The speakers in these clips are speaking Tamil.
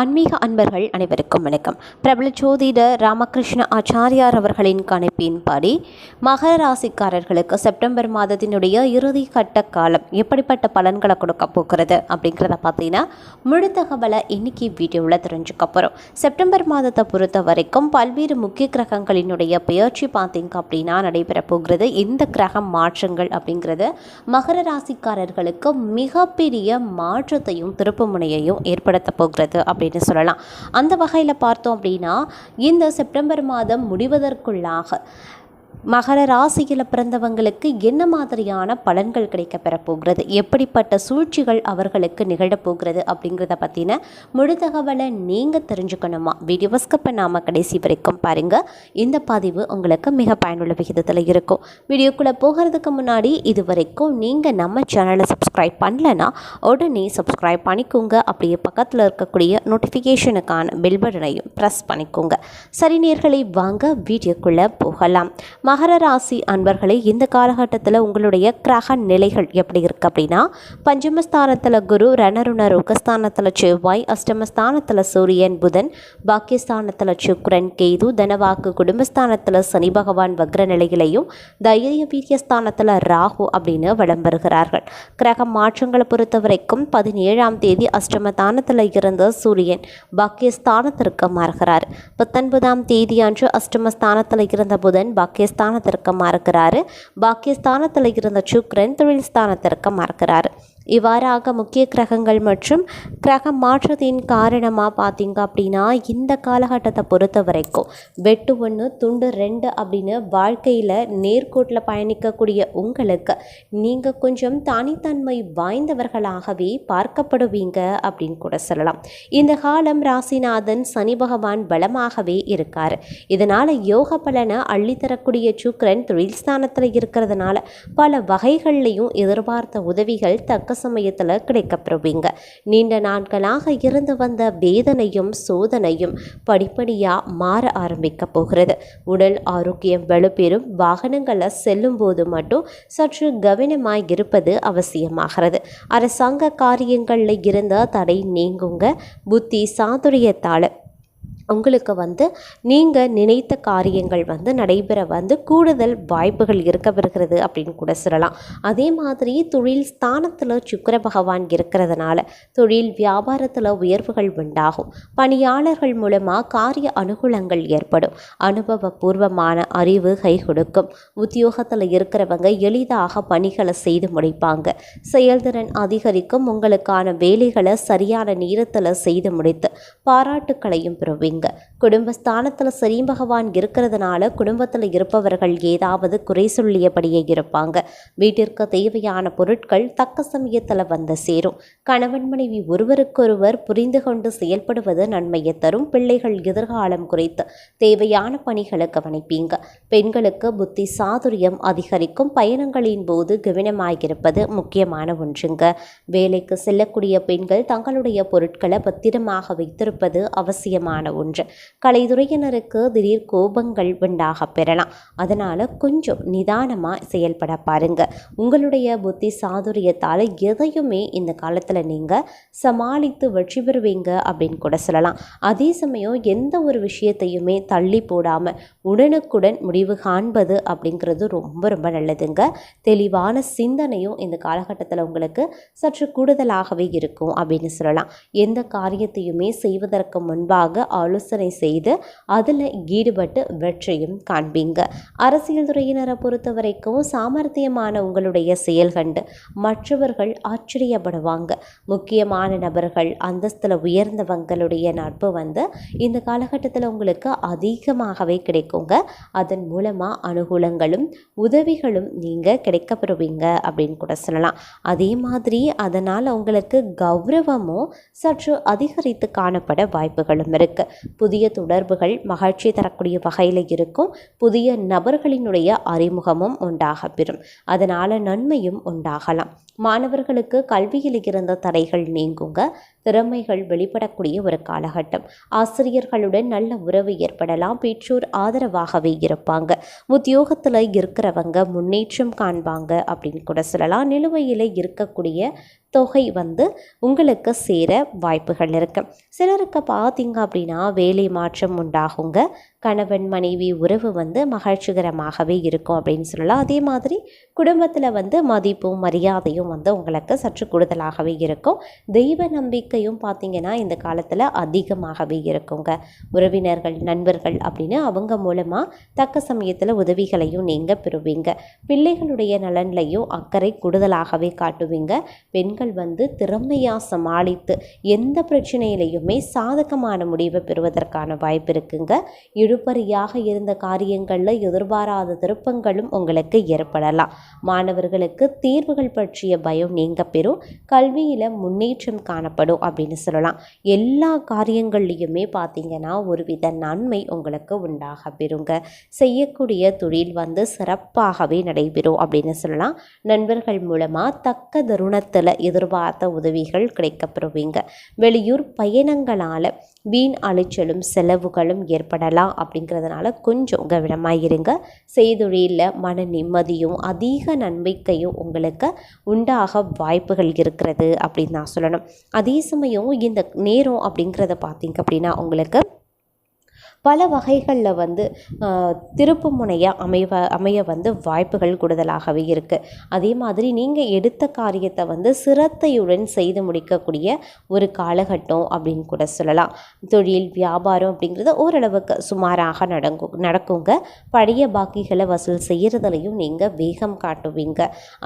ஆன்மீக அன்பர்கள் அனைவருக்கும் வணக்கம். பிரபல ஜோதிடர் ராமகிருஷ்ண ஆச்சாரியார் அவர்களின் கணிப்பின்படி மகர ராசிக்காரர்களுக்கு செப்டம்பர் மாதத்தினுடைய இறுதி கட்ட காலம் எப்படிப்பட்ட பலன்களை கொடுக்க போகிறது அப்படிங்கிறத பார்த்தீங்கன்னா முழு தகவலை இன்னைக்கு வீடியோவில் தெரிஞ்சுக்க போகிறோம் செப்டம்பர் மாதத்தை பொறுத்த வரைக்கும் பல்வேறு முக்கிய கிரகங்களினுடைய பெயர்ச்சி பார்த்தீங்க அப்படின்னா நடைபெற போகிறது. இந்த கிரக மாற்றங்கள் அப்படிங்கிறது மகர ராசிக்காரர்களுக்கு மிகப்பெரிய மாற்றத்தையும் திருப்பு முனையையும் ஏற்படுத்த போகிறது அப்படின்னு சொல்லலாம். அந்த வகையில் பார்த்தோம் அப்படின்னா இந்த செப்டம்பர் மாதம் முடிவதற்குள்ளாக மகர ராசியில் பிறந்தவங்களுக்கு என்ன மாதிரியான பலன்கள் கிடைக்க பெறப்போகிறது? எப்படிப்பட்ட சூழ்ச்சிகள் அவர்களுக்கு நிகழப்போகிறது அப்படிங்கிறத பற்றின முழு தகவலை நீங்கள் தெரிஞ்சுக்கணுமா? வீடியோ ஸ்கப்பை பண்ணாமல் கடைசி வரைக்கும் பாருங்கள் இந்த பதிவு உங்களுக்கு மிக பயனுள்ள விகிதத்தில் இருக்கும். வீடியோக்குள்ளே போகிறதுக்கு முன்னாடி இது வரைக்கும் நீங்கள் நம்ம சேனலை சப்ஸ்கிரைப் பண்ணலன்னா உடனே சப்ஸ்கிரைப் பண்ணிக்கோங்க. அப்படியே பக்கத்தில் இருக்கக்கூடிய நோட்டிஃபிகேஷனுக்கான பெல் பட்டனையும் ப்ரெஸ் பண்ணிக்கோங்க. சரி நேர்களை வாங்க வீடியோக்குள்ளே போகலாம். மகர ராசி அன்பர்களே இந்த காலகட்டத்தில் உங்களுடைய கிரக நிலைகள் எப்படி இருக்குது அப்படின்னா பஞ்சமஸ்தானத்தில் குரு ரணருண ருகஸ்தானத்தில் செவ்வாய் அஷ்டமஸ்தானத்தில் சூரியன் புதன் பாக்கியஸ்தானத்தில் சுக்ரன் கேது தனவாக்கு குடும்பஸ்தானத்தில் சனி பகவான் வக்ர நிலையிலையும் தைரிய வீரியஸ்தானத்தில் ராகு அப்படின்னு வலம் வருகிறார்கள் கிரக மாற்றங்களை பொறுத்த வரைக்கும் பதினேழாம் தேதி அஷ்டமஸ்தானத்தில் இருந்த சூரியன் பாக்கியஸ்தானத்திற்கு மாறுகிறார். பத்தொன்பதாம் தேதி அன்று அஷ்டமஸ்தானத்தில் இருந்த புதன் பாக்கியஸ்தானத்திற்கு மறக்கிறாரு பாக்கியஸ்தானத்தில் இருந்த சுக்ரன் தொழில் ஸ்தானத்திற்கு மறக்கிறாரு இவ்வாறாக முக்கிய கிரகங்கள் மற்றும் கிரக மாற்றத்தின் காரணமாக பார்த்தீங்க அப்படின்னா இந்த காலகட்டத்தை பொறுத்த வரைக்கும் வெட்டு ஒன்று துண்டு ரெண்டு அப்படின்னு வாழ்க்கையில் நேர்கோட்டில் பயணிக்கக்கூடிய உங்களுக்கு நீங்கள் கொஞ்சம் தனித்தன்மை வாய்ந்தவர்களாகவே பார்க்கப்படுவீங்க அப்படின்னு கூட சொல்லலாம். இந்த காலம் ராசிநாதன் சனி பகவான் பலமாகவே இருக்கார். இதனால் யோக பலனை அள்ளித்தரக்கூடிய சுக்கரன் தொழில் ஸ்தானத்தில் இருக்கிறதுனால பல வகைகள்லையும் எதிர்பார்த்த உதவிகள் தக்க சமயத்தில் கிடைக்கப்படுவீங்க நீண்ட நாட்களாக இருந்து வந்த வேதனையும் சோதனையும் படிப்படியாக மாற ஆரம்பிக்க போகிறது. உடல் ஆரோக்கியம் வலுப்பெறும். வாகனங்களை செல்லும் போது மட்டும் சற்று கவனமாய் இருப்பது அவசியமாகிறது. அரசாங்க காரியங்களில் இருந்த தடை நீங்குங்க. புத்தி சாதுரியத்தால் உங்களுக்கு வந்து நீங்கள் நினைத்த காரியங்கள் வந்து நடைபெற வந்து கூடுதல் வாய்ப்புகள் இருக்க வருகிறது அப்படின்னு கூட சொல்லலாம். அதே மாதிரி தொழில் ஸ்தானத்தில் சுக்கர பகவான் இருக்கிறதுனால தொழில் வியாபாரத்தில் உயர்வுகள் உண்டாகும். பணியாளர்கள் மூலமாக காரிய அனுகூலங்கள் ஏற்படும். அனுபவபூர்வமான அறிவு கை கொடுக்கும். உத்தியோகத்தில் இருக்கிறவங்க எளிதாக பணிகளை செய்து முடிப்பாங்க. செயல்திறன் அதிகரிக்கும். உங்களுக்கான வேலைகளை சரியான நேரத்தில் செய்து முடித்து பாராட்டுக்களையும் பெறுவீங்க. குடும்பஸ்தானத்தில் சரி பகவான் இருக்கிறதுனால குடும்பத்தில் இருப்பவர்கள் ஏதாவது குறை சொல்லியபடியே இருப்பாங்க. வீட்டிற்கு தேவையான பொருட்கள் தக்க சமயத்தில் வந்து சேரும். கணவன் மனைவி ஒருவருக்கொருவர் புரிந்து கொண்டு செயல்படுவது நன்மையை தரும். பிள்ளைகள் எதிர்காலம் குறித்து தேவையான பணிகளை கவனிப்பீங்க. பெண்களுக்கு புத்தி சாதுரியம் அதிகரிக்கும். பயணங்களின் போது கவனமாயிருப்பது முக்கியமான ஒன்றுங்க. வேலைக்கு செல்லக்கூடிய பெண்கள் தங்களுடைய பொருட்களை பத்திரமாக வைத்திருப்பது அவசியமான ஒன்று. கலைத்துறையினருக்கு திடீர் கோபங்கள் உண்டாக பெறலாம். அதனால் கொஞ்சம் நிதானமாக செயல்பட பாருங்க. உங்களுடைய புத்தி சாதுரியத்தால் எதையுமே இந்த காலத்தில் நீங்கள் சமாளித்து வெற்றி பெறுவீங்க அப்படின்னு கூட சொல்லலாம். அதே சமயம் எந்த ஒரு விஷயத்தையுமே தள்ளி போடாமல் உடனுக்குடன் முடிவு காண்பது அப்படிங்கிறது ரொம்ப ரொம்ப நல்லதுங்க. தெளிவான சிந்தனையும் இந்த காலகட்டத்தில் உங்களுக்கு சற்று கூடுதலாகவே இருக்கும் அப்படின்னு சொல்லலாம். எந்த காரியத்தையுமே செய்வ செய்வதற்கு முன்பாக ஆலோசனை செய்து அதில் ஈடுபட்டு வெற்றியும் காண்பீங்க. அரசியல் துறையினரை பொறுத்த வரைக்கும் சாமர்த்தியமான உங்களுடைய செயல் கண்டு மற்றவர்கள் ஆச்சரியப்படுவாங்க. முக்கியமான நபர்கள் அந்தஸ்தில் உயர்ந்தவங்களுடைய நட்பு வந்து இந்த காலகட்டத்தில் உங்களுக்கு அதிகமாகவே கிடைக்குங்க. அதன் மூலமாக அனுகூலங்களும் உதவிகளும் நீங்கள் கிடைக்கப்பெறுவீங்க அப்படின்னு கூட சொல்லலாம். அதே மாதிரி அதனால் உங்களுக்கு கௌரவமும் சற்று அதிகரித்து ஏற்பட வாய்ப்புகளும் இருக்குது புதிய தொடர்புகள் மகிழ்ச்சி தரக்கூடிய வகையில் இருக்கும். புதிய நபர்களினுடைய அறிமுகமும் உண்டாக பெறும் அதனால் நன்மையும் உண்டாகலாம். மாணவர்களுக்கு கல்வியில் இருந்த தடைகள் நீங்குங்க. திறமைகள் வெளிப்படக்கூடிய ஒரு காலகட்டம். ஆசிரியர்களுடன் நல்ல உறவு ஏற்படலாம். பெற்றோர் ஆதரவாகவே இருப்பாங்க. உத்தியோகத்தில் இருக்கிறவங்க முன்னேற்றம் காண்பாங்க அப்படின்னு கூட சொல்லலாம். நிலுவையில் இருக்கக்கூடிய தொகை வந்து உங்களுக்கு சேர வாய்ப்புகள் இருக்கு. சிலருக்கு பார்த்தீங்க அப்படின்னா வேலை மாற்றம் உண்டாகுங்க. கணவன் மனைவி உறவு வந்து மகிழ்ச்சிகரமாகவே இருக்கும் அப்படின்னு சொல்லலாம். அதே மாதிரி குடும்பத்தில் வந்து மதிப்பும் மரியாதையும் வந்து உங்களுக்கு சற்று கூடுதலாகவே இருக்கும். தெய்வ நம்பிக்கையும் பார்த்திங்கன்னா இந்த காலத்தில் அதிகமாகவே இருக்குங்க. உறவினர்கள் நண்பர்கள் அப்படின்னு அவங்க மூலமாக தக்க சமயத்தில் உதவிகளையும் நீங்கள் பெறுவீங்க. பிள்ளைகளுடைய நலன்லையும் அக்கறை கூடுதலாகவே காட்டுவீங்க. பெண்கள் வந்து திறமையாக சமாளித்து எந்த பிரச்சனையிலையுமே சாதகமான முடிவை பெறுவதற்கான வாய்ப்பு இருக்குங்க. இழுபறியாக இருந்த காரியங்களில் எதிர்பாராத திருப்பங்களும் உங்களுக்கு ஏற்படலாம். மாணவர்களுக்கு தேர்வுகள் பற்றிய பயம் நீங்க பெறும். கல்வியில் முன்னேற்றம் காணப்படும் அப்படின்னு சொல்லலாம். எல்லா காரியங்கள்லையுமே பார்த்தீங்கன்னா ஒருவித நன்மை உங்களுக்கு உண்டாக பெறுங்க. செய்யக்கூடிய தொழில் வந்து சிறப்பாகவே நடைபெறும் அப்படின்னு சொல்லலாம். நண்பர்கள் மூலமாக தக்க தருணத்தில் எதிர்பார்த்த உதவிகள் கிடைக்கப்பெறுவீங்க. வெளியூர் பயணங்களால் வீண் அலைச்சலும் செலவுகளும் ஏற்படலாம் அப்படிங்கிறதுனால கொஞ்சம் கவனமாக இருங்க. செய்தொழிலில் மன நிம்மதியும் அதிக நம்பிக்கையும் உங்களுக்கு உண்டாக வாய்ப்புகள் இருக்கிறது அப்படின்னு நான் சொல்லணும். அதே சமயம் இந்த நேரம் அப்படிங்கிறத பார்த்தீங்க அப்படின்னா உங்களுக்கு பல வகைகளில் வந்து திருப்பு முனையாக அமைவ அமைய வந்து வாய்ப்புகள் கூடுதலாகவே இருக்குது அதே மாதிரி நீங்கள் எடுத்த காரியத்தை வந்து சிரத்தையுடன் செய்து முடிக்கக்கூடிய ஒரு காலகட்டம் அப்படின்னு கூட சொல்லலாம். தொழில் வியாபாரம் அப்படிங்கிறது ஓரளவுக்கு சுமாராக நடக்கும் நடக்குங்க. பழைய பாக்கிகளை வசூல் செய்கிறதுலையும் நீங்கள் வேகம் காட்டுவீங்க.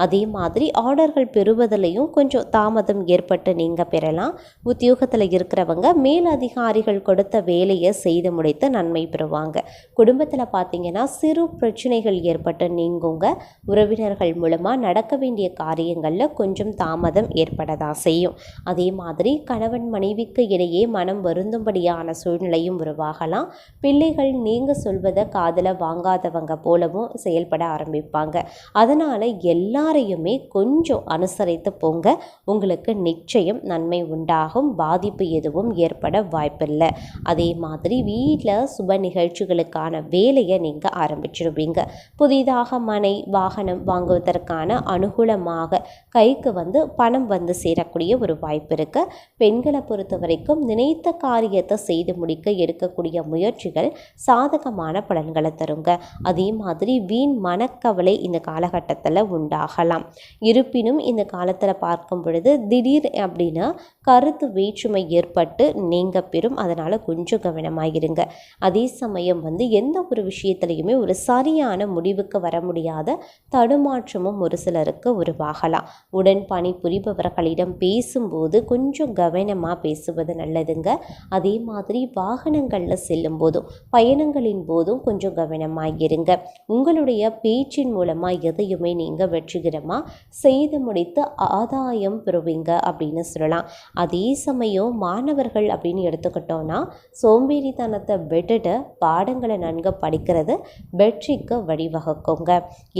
அதே மாதிரி ஆர்டர்கள் பெறுவதிலையும் கொஞ்சம் தாமதம் ஏற்பட்டு நீங்கள் பெறலாம். உத்தியோகத்தில் இருக்கிறவங்க மேலதிகாரிகள் கொடுத்த வேலையை செய்து முடித்து நன்மை பெறுவாங்க. குடும்பத்தில் பார்த்தீங்கன்னா சிறு பிரச்சனைகள் ஏற்பட்டு நீங்குங்க. உறவினர்கள் மூலமாக நடக்க வேண்டிய காரியங்களில் கொஞ்சம் தாமதம் ஏற்படதான் செய்யும். அதே மாதிரி கணவன் மனைவிக்கு இடையே மனம் வருந்தும்படியான சூழ்நிலையும் உருவாகலாம். பிள்ளைகள் நீங்கள் சொல்வதை காதில் வாங்காதவங்க போலவும் செயல்பட ஆரம்பிப்பாங்க. அதனால் எல்லாரையுமே கொஞ்சம் அனுசரித்து போங்க. உங்களுக்கு நிச்சயம் நன்மை உண்டாகும். பாதிப்பு எதுவும் ஏற்பட வாய்ப்பில்லை. அதே மாதிரி வீட்டில் சுப நிகழ்ச்சிகளுக்கான வேலையை நீங்கள் ஆரம்பிச்சிருவீங்க. புதிதாக மனை வாகனம் வாங்குவதற்கான அனுகூலமாக கைக்கு வந்து பணம் வந்து சேரக்கூடிய ஒரு வாய்ப்பு இருக்கு. பெண்களை பொறுத்த வரைக்கும் நினைத்த காரியத்தை செய்து முடிக்க எடுக்கக்கூடிய முயற்சிகள் சாதகமான பலன்களை தருங்க. அதே மாதிரி வீண் மனக்கவலை இந்த காலகட்டத்தில் உண்டாகலாம். இருப்பினும் இந்த காலத்தில் பார்க்கும் பொழுது திடீர் அப்படின்னா கருத்து வேற்றுமை ஏற்பட்டு நீங்க பெறும். அதனால் கொஞ்சம் கவனமாக இருங்க அதே சமயம் வந்து எந்த ஒரு விஷயத்துலையுமே ஒரு சரியான முடிவுக்கு வர முடியாத தடுமாற்றமும் ஒரு சிலருக்கு உருவாகலாம். உடன் பணி புரிபவர்களிடம் பேசும்போது கொஞ்சம் கவனமாக பேசுவது நல்லதுங்க. அதே மாதிரி வாகனங்களில் செல்லும் போதும் பயணங்களின் போதும் கொஞ்சம் கவனமாக இருங்க. உங்களுடைய பேச்சின் மூலமாக எதையுமே நீங்கள் வெற்றிகரமாக செய்து முடித்து ஆதாயம் பெறுவீங்க அப்படின்னு சொல்லலாம். அதே சமயம் மாணவர்கள் அப்படின்னு எடுத்துக்கிட்டோன்னா சோம்பேறித்தனத்தை விட்டுட்டு பாடங்களை நன்கு படிக்கிறது வெற்றிக்கு வழிவகுக்குங்க.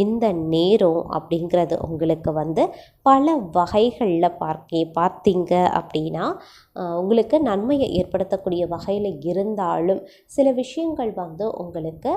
இந்த நேரம் அப்படிங்கிறது உங்களுக்கு வந்து பல வகைகளில் பார்க்க பார்த்தீங்க அப்படின்னா உங்களுக்கு நன்மையை ஏற்படுத்தக்கூடிய வகையில் இருந்தாலும் சில விஷயங்கள் வந்து உங்களுக்கு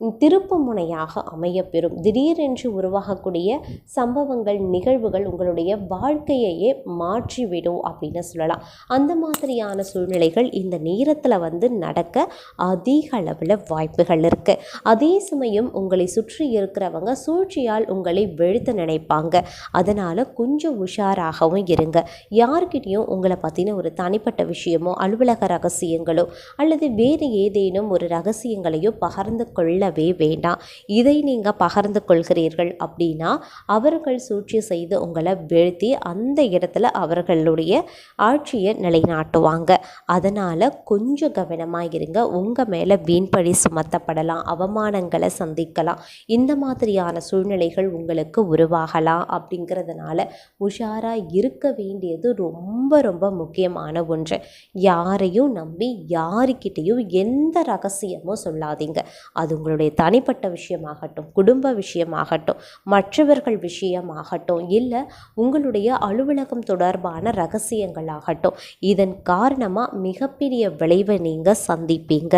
திருப்பு முனையாக அமையப்பெறும். திடீரென்று உருவாகக்கூடிய சம்பவங்கள் நிகழ்வுகள் உங்களுடைய வாழ்க்கையையே மாற்றிவிடும் அப்படின்னு சொல்லலாம். அந்த மாதிரியான சூழ்நிலைகள் இந்த நேரத்தில் வந்து நடக்க அதிக அளவில் வாய்ப்புகள் இருக்குது அதே சமயம் உங்களை சுற்றி இருக்கிறவங்க சூழ்ச்சியால் உங்களை வெழுத்த நினைப்பாங்க. அதனால் கொஞ்சம் உஷாராகவும் இருங்க. யார்கிட்டையும் உங்களை பற்றின ஒரு தனிப்பட்ட விஷயமோ அலுவலக ரகசியங்களோ அல்லது வேறு ஏதேனும் ஒரு ரகசியங்களையோ பகிர்ந்து கொள்ள கொள்ளவே வேண்டாம். இதை நீங்கள் பகிர்ந்து கொள்கிறீர்கள் அப்படின்னா அவர்கள் சூழ்ச்சி செய்து உங்களை வீழ்த்தி அந்த இடத்துல அவர்களுடைய ஆட்சியை நிலைநாட்டுவாங்க. அதனால் கொஞ்சம் கவனமாக இருங்க. உங்கள் மேலே வீண்பழி சுமத்தப்படலாம். அவமானங்களை சந்திக்கலாம். இந்த மாதிரியான சூழ்நிலைகள் உங்களுக்கு உருவாகலாம் அப்படிங்கிறதுனால உஷாராக இருக்க வேண்டியது ரொம்ப ரொம்ப முக்கியமான ஒன்று. யாரையும் நம்பி யாருக்கிட்டேயும் எந்த ரகசியமும் சொல்லாதீங்க. அது உங்களுடைய உங்களுடைய தனிப்பட்ட விஷயமாகட்டும் குடும்ப விஷயமாகட்டும் மற்றவர்கள் விஷயமாகட்டும் இல்லை உங்களுடைய அலுவலகம் தொடர்பான ரகசியங்களாகட்டும் இதன் காரணமாக மிகப்பெரிய விளைவை நீங்கள் சந்திப்பீங்க.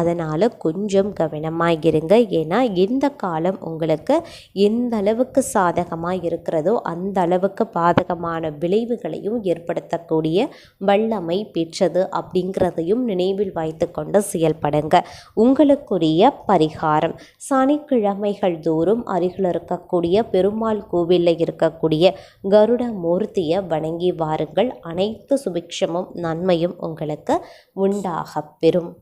அதனால் கொஞ்சம் கவனமாக இருங்க ஏன்னா இந்த காலம் உங்களுக்கு எந்த அளவுக்கு சாதகமாக இருக்கிறதோ அந்த அளவுக்கு பாதகமான விளைவுகளையும் ஏற்படுத்தக்கூடிய வல்லமை பெற்றது அப்படிங்கிறதையும் நினைவில் வைத்துக்கொண்டு செயல்படுங்க. உங்களுக்குரிய பரிகாரம். சனிக்கிழமைகள் தோறும் அருகில் இருக்கக்கூடிய பெருமாள் கோவிலில் இருக்கக்கூடிய கருட மூர்த்தியை வணங்கி வாருங்கள். அனைத்து சுபிக்ஷமும் நன்மையும் உங்களுக்கு உண்டாகப் பெறும்.